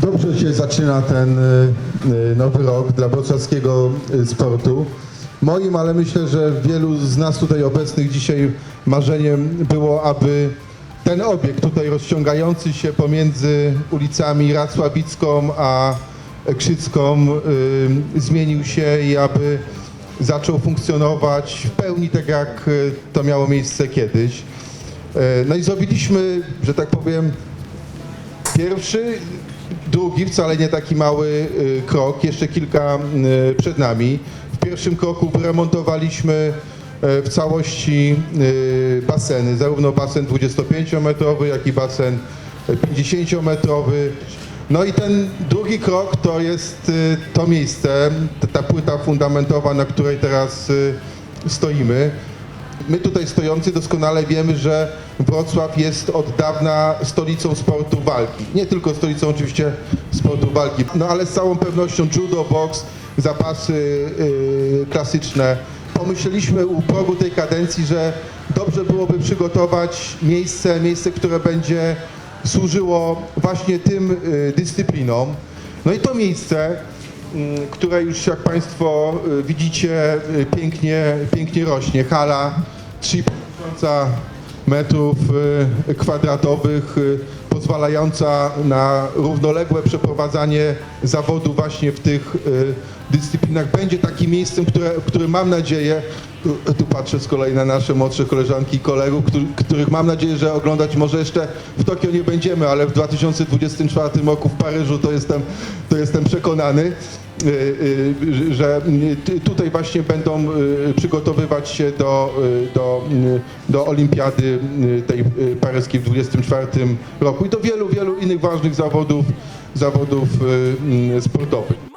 Dobrze się zaczyna ten y, y, nowy rok dla wrocławskiego y, sportu. Moim, ale myślę, że wielu z nas tutaj obecnych dzisiaj marzeniem było, aby ten obiekt tutaj rozciągający się pomiędzy ulicami Racławicką a Krzycką y, zmienił się i aby zaczął funkcjonować w pełni tak jak to miało miejsce kiedyś. Y, No i zrobiliśmy, że tak powiem, Pierwszy, drugi, wcale nie taki mały y, krok, jeszcze kilka y, przed nami. W pierwszym kroku wyremontowaliśmy y, w całości baseny, zarówno basen 25-metrowy, jak i basen 50-metrowy. No i ten drugi krok to jest to miejsce, ta- ta płyta fundamentowa, na której teraz stoimy. My tutaj stojący doskonale wiemy, że Wrocław jest od dawna stolicą sportu walki. Nie tylko stolicą oczywiście sportu walki, no ale z całą pewnością judo, boks, zapasy yy, klasyczne. Pomyśleliśmy u progu tej kadencji, że dobrze byłoby przygotować miejsce, miejsce, które będzie służyło właśnie tym yy, dyscyplinom. No i to miejsce mm, które już jak Państwo y, widzicie y, pięknie, pięknie rośnie. Hala 3,5 tysiąca metrów y, kwadratowych, y, pozwalająca na równoległe przeprowadzanie zawodu właśnie w tych y, dyscyplinach. Będzie takim miejscem, które, które mam nadzieję, tu, tu patrzę z kolei na nasze młodsze koleżanki i kolegów, który, których mam nadzieję, że oglądać może jeszcze w Tokio nie będziemy, ale w 2024 roku w Paryżu to jestem, to jestem przekonany y, y, że y, tutaj właśnie będą y, przygotowywać się do, y, do, y, do olimpiady y, tej y, paryskiej w 2024 roku i do wielu, wielu innych ważnych zawodów, zawodów y, y, sportowych.